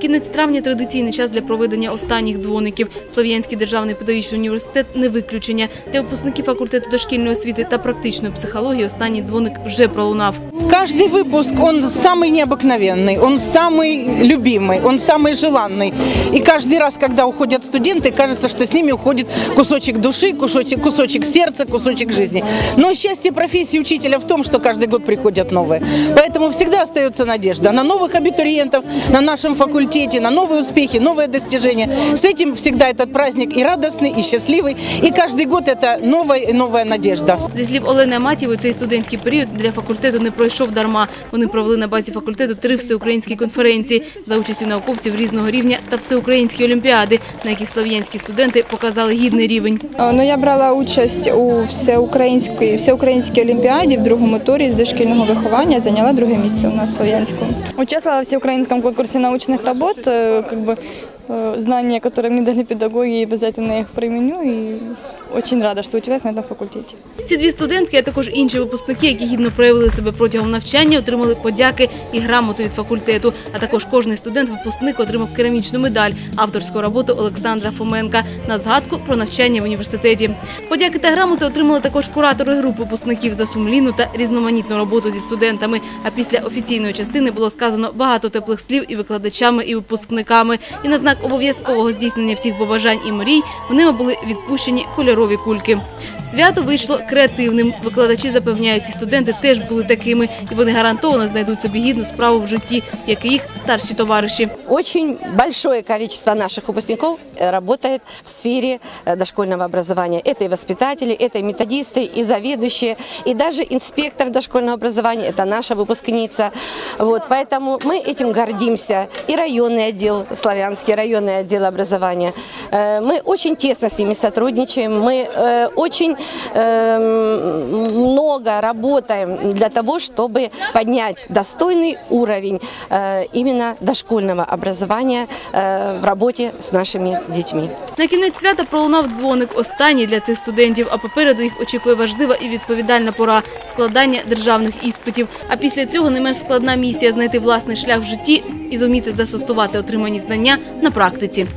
Кінець травня – традиційний час для проведення останніх дзвоників. Слов'янський державний педагогічний університет – не виключення. Для випускників факультету дошкільної освіти та практичної психології останній дзвоник вже пролунав. Каждый выпуск, он самый необыкновенный, он самый любимый, он самый желанный. И каждый раз, когда уходят студенты, кажется, что с ними уходит кусочек души, кусочек, кусочек сердца, кусочек жизни. Но счастье профессии учителя в том, что каждый год приходят новые. Поэтому всегда остается надежда на новых абитуриентов, на нашем факультете, на новые успехи, новые достижения. С этим всегда этот праздник и радостный, и счастливый. И каждый год это новая и новая надежда. Зі слів Олени Аматєвої, цей студентський період для факультету не пройшов дарма. Вони провели на базі факультету три всеукраїнські конференції за участю науковців різного рівня та всеукраїнські олімпіади, на яких слов'янські студенти показали гідний рівень. Е, Ну, я брала участь у всеукраїнській, всеукраїнській олімпіаді в другому турі з дошкільного виховання, зайняла друге місце у нас в Слов'янську. Участвовала в всеукраинском конкурсе научных работ, э, как бы э, знания, которые мне дали педагоги, обязательно я их применю и очень рада, что училась на этом факультете. Ці дві студентки, а також інші випускники, які гідно проявили себе протягом навчання, отримали подяки і грамоти від факультету. А також кожний студент-випускник отримав керамічну медаль авторську роботу Олександра Фоменка на згадку про навчання в університеті. Подяки та грамоти отримали також куратори груп випускників за сумлінну та різноманітну роботу зі студентами. А після офіційної частини було сказано багато теплих слів і викладачами, і випускниками. І на знак обов'язкового здійснення всіх побажань і мрій ними були відпущені кольорові кульки. Свято вийшло креативним. Викладачі запевняють, ці студенти теж були такими, і вони гарантовано знайдуть собі гідну справу в житті, як і їх старші товариші. Очень большое количество наших выпускников э, работает в сфере э, дошкольного образования. Это и воспитатели, это и методисты, и заведующие, и даже инспектор дошкольного образования, это наша выпускница. Вот, поэтому мы этим гордимся. И районный отдел, славянский районный отдел образования. Э, Мы очень тесно с ними сотрудничаем, мы э, очень э, много работаем для того, чтобы поднять достойный уровень э, именно дошкольного образования э, в работе с нашими детьми. На кінець свята пролунав дзвоник, останній для цих студентів, а попереду їх очікує важлива і відповідальна пора – складання державних іспитів. А після цього не менш складна місія – знайти власний шлях в житті і зуміти застосувати отримані знання на практиці.